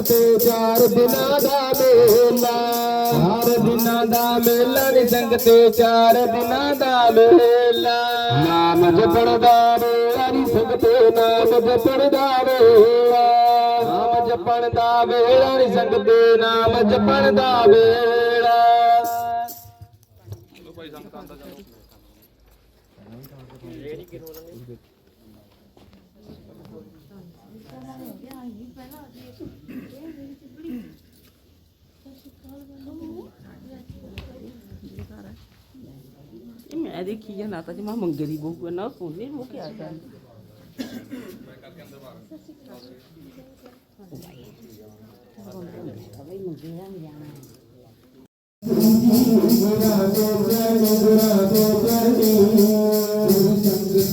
ਸੰਗਤੇ ਚਾਰ ਦਿਨਾਂ ਦਾ ਮੇਲਾ। ਹਰ ਦਿਨਾਂ ਦਾ ਮੇਲਾ ਨੀ ਸੰਗਤੇ ਚਾਰ ਦਿਨਾਂ ਦਾ ਮੇਲਾ। ਨਾਮ ਜਪਣ ਦਾ ਵੇਲਾ ਨੀ ਸੰਗਤੇ ਨਾਮ ਜਪਣ ਦਾ ਵੇਲਾ ਨਾਮ ਜਪਣ ਦਾ ਵੇਲਾ ਨੀ ਸੰਗਤੇ ਨਾਮ ਜਪਣ ਦਾ ਵੇਲਾ ਮੈਂ ਦੇਖੀ ਜਾਂ ਨਾ ਤਾਂ ਜੇ ਮੈਂ ਮੰਗੇ ਦੀ ਬਹੂ ਆ, ਨਾ ਸੋਨੇ ਨੂੰ ਕਿਹਾ ਜਾਂਦਾ ਗੁਰਾ ਤੋਂ ਕਰ। ਗੁਰਾ ਤੋਂ ਕਰ ਤੂੰ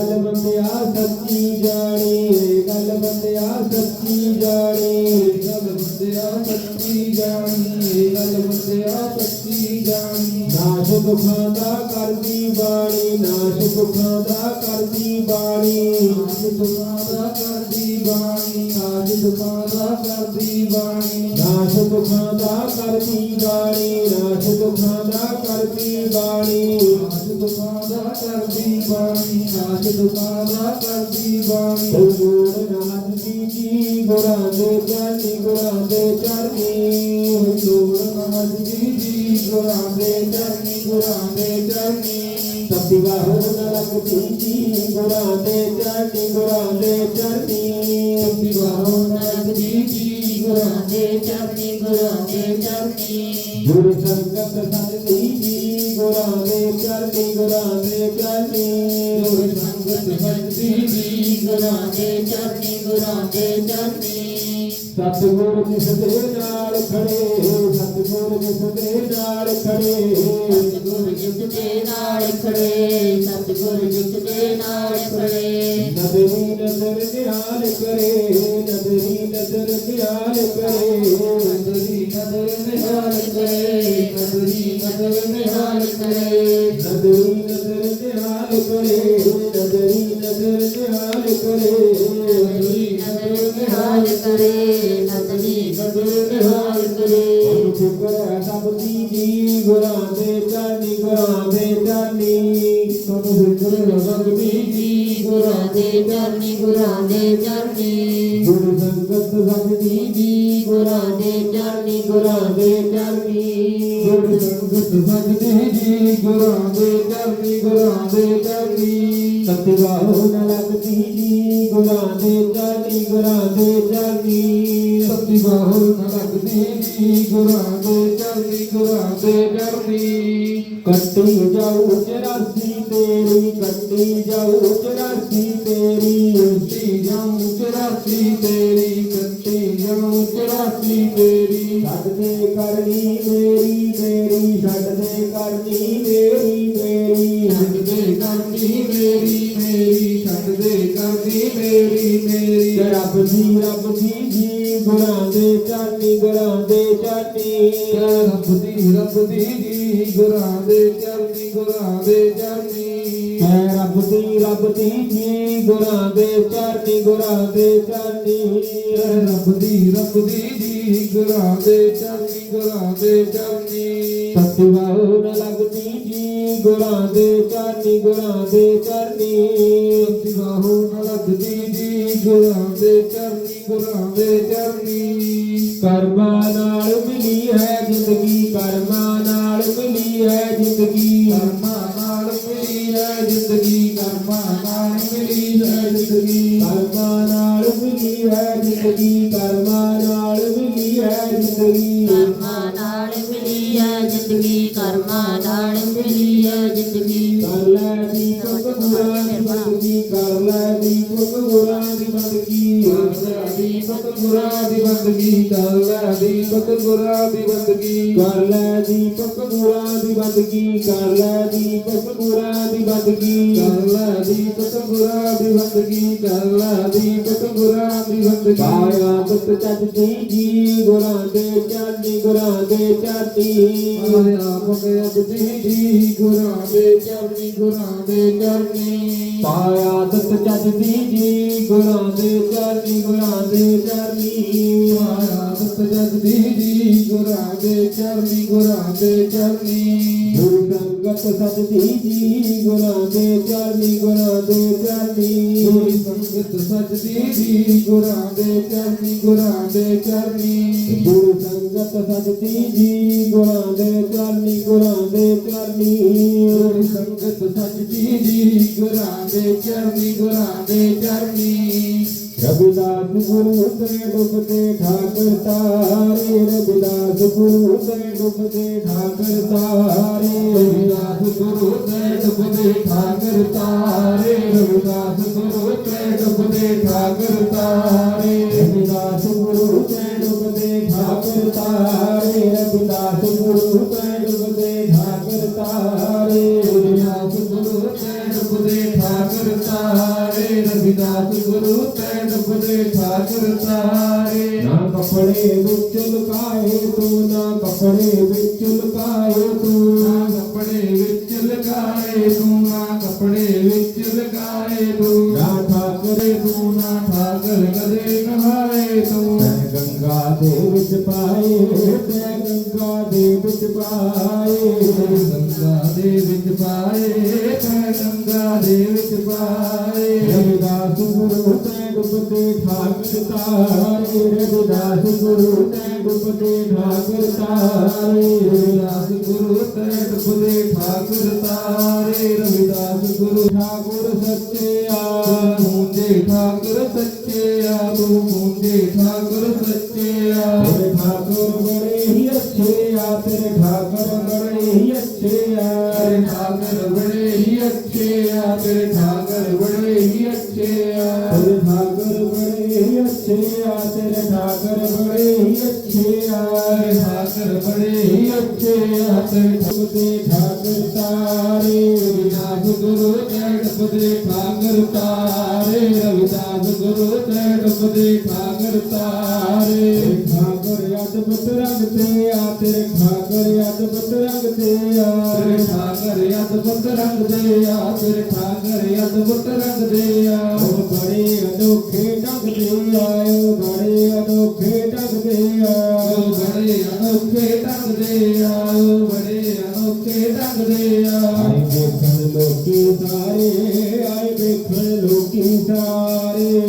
ਗੱਲ ਬੰਦਿਆ ਸੱਚੀ ਜਾਣੀ ਗੱਲ ਬੰਦਿਆ ਸੱਚੀ ਜਾਣੀ। ਗੱਲ ਬੰਦਿਆ ਸੱਚੀ ਜਾਣੀ ਗੱਲ ਬੰਦਿਆ ਸੱਚੀ ਜਾਣੀ। ਨਾਸ਼ ਦੁਖਾਂ ਦਾ ਕਰਦੀ ਬਾਣੀ ਨਾਸ਼ ਦੁਖਾਂ ਦਾ ਕਰਦੀ ਬਾਣੀ। ਨਾਸ਼ ਦੁਖਾਂ ਦਾ ਕਰਦੀ ਬਾਣੀ ਨਾਸ਼ ਦੁਖਾਂ ਦਾ ਕਰਦੀ ਬਾਣੀ। ਨਾਸ਼ ਦੁਖਾਂ ਦਾ ਕਰਦੀ ਬਾਣੀ ਨਾਸ਼ ਦੁਖਾਂ ਦਾ ਕਰਦੀ ਬਾਣੀ। the bombs, I got the bombs, I to the bombs, I got the bombs. Oh, Lord, God, the G, but I do that, but I do that, me. Oh, Lord, God, the G, but I do that, but I do that, me. Taptiva ho nala gora de gora de jati taptiva ho nala kuti ਗੁਰਾਨੇ ਚਰਨੀ ਗੁਰਾਨੇ ਚਰਨੀ ਰੋਹਿ ਸੰਗਤ ਬੰਦੀ ਦੀ ਗੁਰਾਨੇ ਚਰਨੀ ਗੁਰਾਨੇ ਚਰਨੀ ਸਤਿਗੁਰ ਜੀ ਸਤਿਗੁਰ ਖੜੇ ਸਤਿਗੁਰ ਜਿਸ ਦੇ ਨਾਲ ਖੜੇ ਸਤਿਗੁਰ ਜਿਸ ਦੇ ਨਾਲ ਖੜੇ ਸਤਿਗੁਰ ਜਿਸ ਦੇ ਨਾਲ ਖੜੇ। ਨਦਰੀ ਨਜ਼ਰ ਨਿਹਾਲ ਕਰੇ ਨਦਰੀ ਨਜ਼ਰ ਨਿਹਾਲ ਕਰੇ। ਨਦਰੀ ਨਜ਼ਰ ਨਿਹਾਲ ਕਰੇ ਨਦਰੀ ਨਜ਼ਰ ਨਿਹਾਲ ਕਰੇ। ਨਦਰੀ ਨਜ਼ਰ ਨਿਹਾਲ ਕਰੇ ਨਦਰੀ ਨਜ਼ਰ ਨਿਹਾਲ ਕਰੇ। ਨਦਰੀ ਨਜ਼ਰ ਨਿਹਾਲ ਕਰੇ ਨਦਰੀ ਨਦਰ ਨਿਹਾਲ శంకర సపతి గురాదే తని గురాదే తని సపతి గురాదే తని గురాదే తని ਦੀ ਜੀ ਗੁਰਾਂ ਦੇ ਚਰਨੀ ਗੁਰਾਂ ਦੇ ਚਰਨੀ ਗੁਰੂ ਸੰਗਤ ਦੀ ਜੀ ਗੁਰਾਂ ਦੇ ਚਰਨੀ ਗੁਰਾਂ ਦੇ ਚਰਨੀ ਸਤਿਵਾਹੁ ਨ ਲੱਗਦੀ ਜੀ ਗੁਰਾਂ ਦੇ ਚਰਨੀ ਗੁਰਾਂ ਦੇ ਚਰਨੀ ਸਤਿਵਾਹੁ ਨ ਲੱਗਦੀ ਜੀ ਗੁਰਾਂ ਦੇ ਚਰਨੀ ਗੁਰਾਂ ਦੇ ਚਰਨੀ ਕੱਟੀ ਜਾਉ ਚਰਾਸੀ ਤੇਰੀ ਕੱਟੀ ਜਾਉ ਚਰਾਸੀ ਤੇਰੀ ਕੱਟੀ ਜਾਉ ਚਰਾਸੀ ਤੇਰੀ ਜਾਉ ਚਰਾਸੀ ਤੇਰੀ ਛੱਡ ਦੇ ਕਰਨੀ ਮੇਰੀ ਮੇਰੀ ਛੱਡ ਦੇ ਕਰਨੀ ਮੇਰੀ ਮੇਰੀ। ਛੱਡ ਦੇ ਕਰਨੀ ਮੇਰੀ ਮੇਰੀ ਛੱਡ ਦੇ ਕਰਨੀ ਮੇਰੀ ਮੇਰੀ। ਰੱਬ ਦੀ ਰੱਬ ਦੀ ਜੀ ਗੁਰਾਂ ਦੇ ਚਾਟੀ ਗੁਰਾਂ ਦੇ ਚਾਟੀ। ਰੱਬ ਦੀ ਰੱਬ ਦੀ ਜੀ ਗੁਰਾਂ ਦੇ ਚਰਨੀ ਗੁਰਾਂ ਦੇ ਚਰਨੀ ਹੈ ਰੱਬ ਦੀ ਰੱਬ ਦੀ ਜੀ ਗੁਰਾਂ ਦੇ ਚਰਨੀ, ਗੁਰਾਂ ਦੇ ਚਰਨੀ। ਹੈ ਰੱਬ ਦੀ ਰੱਬ ਦੀ ਜੀ ਗੁਰਾਂ ਦੇ ਚਰਨੀ, ਗੁਰਾਂ ਦੇ ਚਰਨੀ। ਸਤਿਵਾਹੁ ਨ ਲੱਗਦੀ ਜੀ ਗੁਰਾਂ ਦੇ ਚਰਨੀ, ਗੁਰਾਂ ਦੇ ਚਰਨੀ। ਸਤਿਵਾਹੁ ਨ ਲੱਗਦੀ ਜੀ ਗੁਰਾਂ ਦੇ ਚਰਨੀ, ਗੁਰਾਂ ਦੇ ਚਰਨੀ। ਕਰਮਾਂ ਨਾਲ ਮਿਲੀ ਹੈ ਜ਼ਿੰਦਗੀ, ਕਰਮਾਂ ਨਾਲ ਮਿਲੀ ਹੈ ਜ਼ਿੰਦਗੀ। ਕਰਮਾਂ ਬੰਦਗੀ ਕਰ ਲੈ ਦੀਪਕ ਗੁਰਾਂ ਦੀ ਬੰਦਗੀ ਕਰ ਲੈ ਦੀਪਕ ਗੁਰਾਂ ਦੀ ਬੰਦਗੀ ਕਰ ਲੈ ਦੀਪਕ ਗੁਰਾਂ ਦੀ ਬੰਦਗੀ ਕਰ ਲੈ ਦੀਪਕ ਗੁਰਾਂ ਦੀ ਬੰਦਗੀ ਪਾਇਆ ਤੁਤ ਚੱਜ ਦੀ ਜੀ ਗੁਰਾਂ ਦੇ ਚਰਨੀ ਗੁਰਾਂ ਦੇ ਚਰਨੀ ਆਇਆ ਪਕਿਆ ਬੁੱਧੀ ਜੀ ਗੁਰਾਂ ਦੇ ਚਰਨੀ ਗੁਰਾਂ ਦੇ ਚਰਨੀ ਪਾਇਆ ਤੁਤ ਚੱਜ ਦੀ ਜੀ ਗੁਰਾਂ ਦੇ ਚਰਨੀ ਗੁਰਾਂ ਦੇ ਚਰਨੀ ਪਾਇਆ ਤੁਤ ਚੱਜ ਦੀ ਜੀ ਗੁਰਾਂ ਦੇ ਚਰਨੀ ਗੁਰਾਂ ਦੇ ਚਰਨੀ ਗੁਰੂ ਸੰਗਤ ਸਜਦੀ ਜੀ ਗੁਰਾਂ ਦੇ ਚਰਨੀ ਗੁਰਾਂ ਦੇ ਚਰਨੀ ਗੁਰੂ ਸੰਗਤ ਸਜਦੀ ਜੀ ਗੁਰਾਂ ਦੇ ਚਰਨੀ ਗੁਰਾਂ ਦੇ ਚਰਨੀ ਗੁਰੂ ਸੰਗਤ ਸਜਦੀ ਜੀ ਗੁਰਾਂ ਦੇ ਚਰਨੀ ਗੁਰਾਂ ਦੇ ਚਰਨੀ ਗੁਰੂ ਸੰਗਤ ਸਜਦੀ ਜੀ ਗੁਰਾਂ ਦੇ ਚਰਨੀ ਗੁਰਾਂ ਦੇ ਚਰਨੀ ਰਬਿਦਾਸ ਗੁਰੂ ਤੇ ਡੁੱਬਦੇ ਠਾਕਰ ਤਾਰੇ ਰਬਿਦਾਸ ਗੁਰੂ ਤੇ ਡੁੱਬਦੇ ਠਾਕਰ ਤਾਰੇ ਰਬਿਦਾਸ ਗੁਰੂ ਤੇ ਡੁੱਬਦੇ ਠਾਕਰ ਤਾਰੇ ਰਬਿਦਾਸ ਗੁਰੂ ਤੇ ਡੁੱਬਦੇ ਠਾਕਰ ਤਾਰੇ ਰਬਿਦਾਸ ਗੁਰੂ ਤੇ ਡੁੱਬਦੇ ਠਾਕਰ ਤਾਰੇ ਰਬਿਦਾਸ ਗੁਰੂ ਤੇ ਡੁੱਬਦੇ ਠਾਕਰ ਤਾਰੇ ਰਬਿਦਾਸ ਗੁਰੂ ਤੇ ਡੁੱਬਦੇ ਠਾਕਰ ਤਾਰੇ ਰਵਿਦਾਸ ਗੁਰੂ ਤੈ ਡੁੱਬਦੇ ਠਾਕੁਰ ਤਾਰੇ ਨਾ ਕੱਪੜੇ ਵਿੱਚ ਲੁਕਾਏ ਤੂੰ ਨਾ ਕੱਪੜੇ ਵਿੱਚ ਲੁਕਾਏ ਤੂੰ ਨਾ ਕੱਪੜੇ ਵਿੱਚ ਲੁਕਾਏ ਤੂੰ ਨਾ ਕੱਪੜੇ ਵਿੱਚ ਲੁਕਾਏ ਤੂੰ ਨਾ ਠਾਕਰੇ ਤੂੰ ਨਾ ਠਾਕਰ ਕਦੇ ਕਹਾਏ ਤੂੰ ਤੈ ਗੰਗਾ ਦੇ ਵਿੱਚ ਪਾਏ ਤੈ ਗੰਗਾ ਦੇ ਵਿੱਚ ਪਾਏ ਤੈ ਗੰਗਾ ਦੇ ਵਿੱਚ ਪਾਏ ਤੈ ਗੰਗਾ ਦੇ ਵਿੱਚ ਪਾਏ ਰਵਿਦਾਸ ਗੁਰੂ ਤੈ ਡੁੱਬਦੇ ਠਾਕਰ ਤਾਰੇ, ਰਵਿਦਾਸ ਗੁਰੂ ਤੈ ਡੁੱਬਦੇ ਠਾਕਰ ਤਾਰੇ, ਰਵਿਦਾਸ ਗੁਰੂ ਤੈ ਡੁੱਬਦੇ ਠਾਕਰ ਤਾਰੇ, ਰਵਿਦਾਸ ਗੁਰੂ ਠਾਕੁਰ ਸੱਚਿਆ ਮੂੰਦੇ ਠਾਕੁਰ ਸੱਚਿਆ ਤੂੰ ਮੂੰਦੇ ਠਾਕੁਰ ਸੱਚਿਆ ਤੇਰੇ ਠਾਕੁਰ ਬੜੇ ਹੀ ਅੱਛੇ ਆ, ਤੇਰੇ ਠਾਕੁਰ ਬੜੇ ਹੀ ਅੱਛੇ ਆ, ਤੇਰੇ ਠਾਕੁਰ ਬੜੇ ਹੀ ਅੱਛੇ ਆ, ਤੇਰੇ ਠਾਕੁਰ ਬੜੇ ਹੀ ਅੱਛੇ ਆ ਤੇਰੇ ਠਾਕੁਰ ਤਾਰੇ ਰਵਿਦਾਸ ਗੁਰੂ ਤੇ ਡੁੱਬਦੇ ਠਾਕੁਰ ਤਾਰੇ ਰਵਿਦਾਸ ਗੁਰੂ ਤੇ ਡੁੱਬਦੇ ਠਾਕੁਰ ਤਾਰੇ ਠਾਕੁਰ ਅਦਭੁਤ ਰੰਗ ਤੇ ਆ ਤੇਰੇ ਠਾਕੁਰ ਅਦਭੁਤ ਰੰਗ ਤੇ ਆ। ਤੇਰੇ ਠਾਕੁਰ ਅਦਭੁਤ ਰੰਗ ਦੇ ਆ ਤੇਰੇ ਠਾਕੁਰ ਅਦਭੁਤ ਰੰਗ ਦੇ ਆ। ਉਹ ਬੜੇ ਅਨੋਖੇ ਢੰਗ ਦੇ ਆਇਓ ਬੜੇ ਅਨੋਖੇ ਢੰਗ ਦੇ ਆ। ਉਹ ਬੜੇ ਅਨੋਖੇ ਢੰਗ ਦੇ ਆ ਉਹ ਬੜੇ ਅਨੋਖੇ ਢੰਗ ਦੇ ਆ। ਆਏ ਵੇਖਣ ਲੋਕੀ ਸਾਰੇ ਆਏ ਵੇਖਣ ਲੋਕੀ ਸਾਰੇ।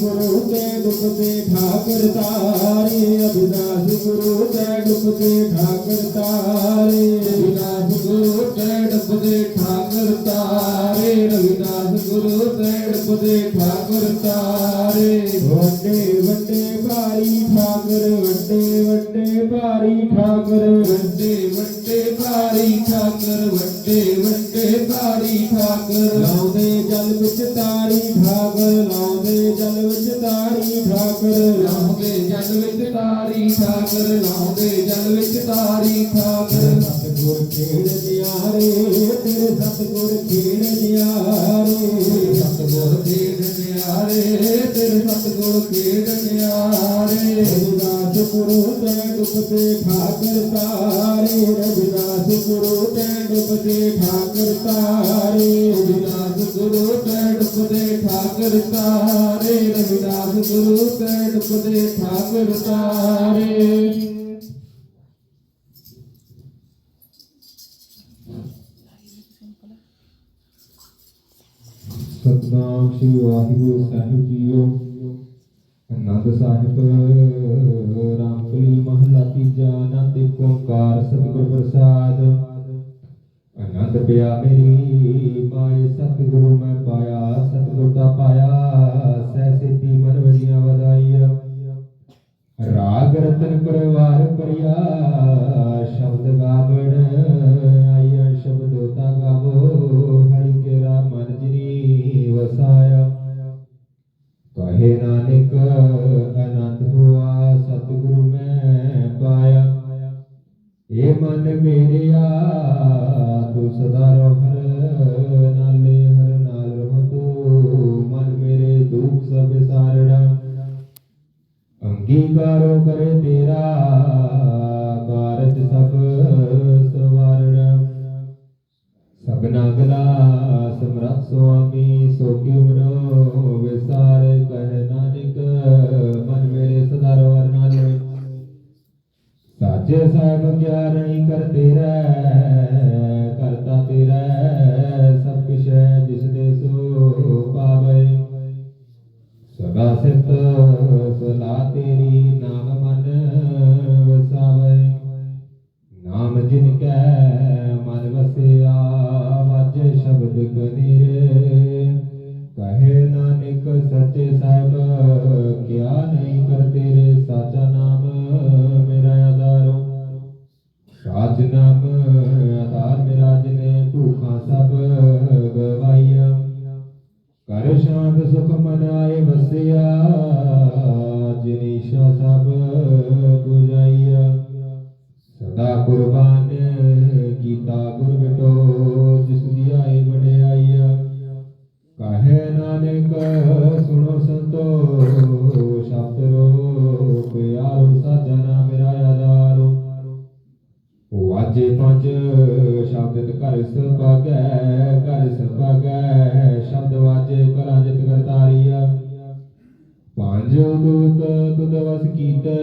ਗੁਰੂ ਤੇ ਡੁੱਬਦੇ ਠਾਕਰ ਤਾਰੇ ਅਬਿਦਾਸ ਗੁਰੂ ਤੇ ਡੁੱਬਦੇ ਠਾਕਰ ਤਾਰੇ ਅਬਿਦਾਸ ਗੁਰੂ ਤੇ ਡੁੱਬਦੇ ਠਾਕਰ ਤਾਰੇ ਰਵਿਦਾਸ ਗੁਰੂ ਤੇ ਡੁੱਬਦੇ ਠਾਕਰ ਤਾਰੇ। ਵੱਡੇ ਵੱਡੇ ਭਾਰੀ ਠਾਕਰ, ਵੱਡੇ ਵੱਡੇ ਭਾਰੀ ਠਾਕਰ, ਵੱਡੇ ਵੱਡੇ ਭਾਰੀ ਠਾਕਰ, ਵੱਡੇ ਵੱਡੇ ਭਾਰੀ ਠਾਕਰ। ਲਾਉਂਦੇ ਜਲ ਵਿੱਚ ਤਾਰੀ ਠਾਕਰ, ਲਾਉਂਦੇ ਜਲ ਵਿੱਚ ਤਾਰੀ ਠਾਕਰ ਲਾਉਂਦੇ ਜਲ ਵਿੱਚ ਤਾਰੀ ਠਾਕਰ ਲਾਉਂਦੇ ਜਲ ਵਿੱਚ ਤਾਰੀ ਠਾਕਰ। ਸਤਿਗੁਰ ਖੇਡ ਨਿਆਰੇ ਤੇਰੇ ਸਤਿਗੁਰ ਖੇਡ ਨਿਆਰੇ ਸਤਿਗੁਰ ਖੇਡ ਨਿਆਰੇ ਤੇਰੇ ਸਤਿਗੁਰ ਖੇਡ ਨਿਆਰੇ ਰਵਿਦਾਸ ਗੁਰੂ ਤੇ ਡੁੱਬਦੇ ਠਾਕਰ ਤਾਰੇ। ਰਵਿਦਾਸ ਗੁਰੂ ਤੇ ਡੁੱਬਦੇ ਠਾਕਰ ਤਾਰੇ। ਰਵਿਦਾਸ ਗੁਰੂ ਤੇ ਡੁੱਬਦੇ ਠਾਕਰ ਤਾਰੇ। ਰਵਿਦਾਸ ਗੁਰੂ ਤੇ ਡੁੱਬਦੇ ਠਾਕਰ ਤਾਰੇ। ਸਤਨਾਮ ਸ੍ਰੀ ਵਾਹਿਗੁਰੂ ਸਾਹਿਬ ਜੀਓ। ਅਨੰਦ ਸਾਹਿਬ ਰਾਮਪੁਰੀ ਮਹਲਾ ਤੀਜਾ ਅਨੰਦ ਓੰਕਾਰ ਸਤਿਗੁਰ ਪ੍ਰਸਾਦ। ਅਨੰਦ ਪਿਆ ਮੇਰੀ ਮਾਏ ਸਤਿਗੁਰੂ ਮੈਂ ਪਾਇਆ, ਸਤਿਗੁਰ ਦਾ ਪਾਇਆ, ਸਹਿ ਸਿੱਧੀ ਮਨ ਵਜੀਆਂ ਵਧਾਈ। ਰਾਗ ਰਤਨ ਪਰਵਾਰ ਪਰਿਆ ਸ਼ਬਦ ਗਾਵਣ ਆਇਆ ਸ਼ਬਦ ਤਾ ਗਾਵੋ। ਕਹੇ ਨਾਨਕ ਅਨੰਦ ਹੋਆ ਸਤਿਗੁਰੂ ਮੈਂ ਪਾਇਆ। ਏ ਮਨ ਮੇਰਿਆ ਤੂੰ ਸਦਾ ਰਹਿ ਨਾਲੇ, ਹਰ ਨਾਲ ਰਹਤੋ ਮਨ ਮੇਰੇ ਦੁੱਖ ਸਭ ਸਾਰੜਾ। ਅੰਗੀਕਾਰੋ ਕਰੇ भाषत सुनाति Sophia. ਜੁਗਤ ਤੁਧ ਵਸ ਕੀਤੈ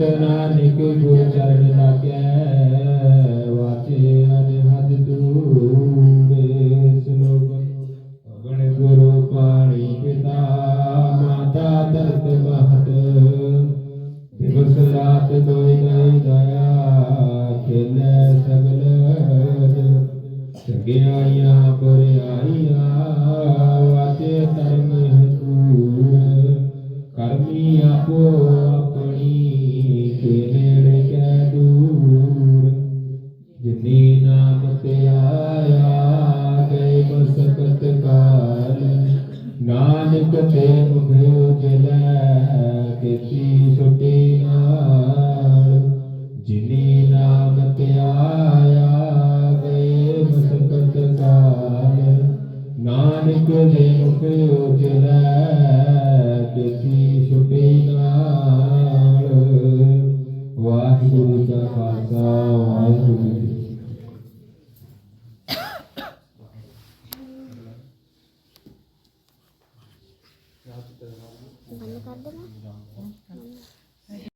ਨਾਨਕ ਨਾਨਕ ਗੁਰ ਚਰਨ ਲਾਗੈ, ਵਾਚੇ ਅਨਹਦ ਦੂਰੇ ਸਲੋਗਨ। ਅਗਣ ਗੁਰੂ ਪਾਣੀ ਪਿਤਾ, ਮਾਤਾ ਤਰਤ ਮਹਤ। ਦਿਵਸ ਰਾਤ ਦੋਇ ਨਹੀਂ ਦਇਆ, ਖੇਲੇ ਸਗਲ ਸਗਿਆਈਆਂ ਪਰਿਆਈਆਂ ਵਾਚੇ ਤਰਮ ਹਤੂ ਕਰਮੀ ਆਪੋ ਆਪਣੀ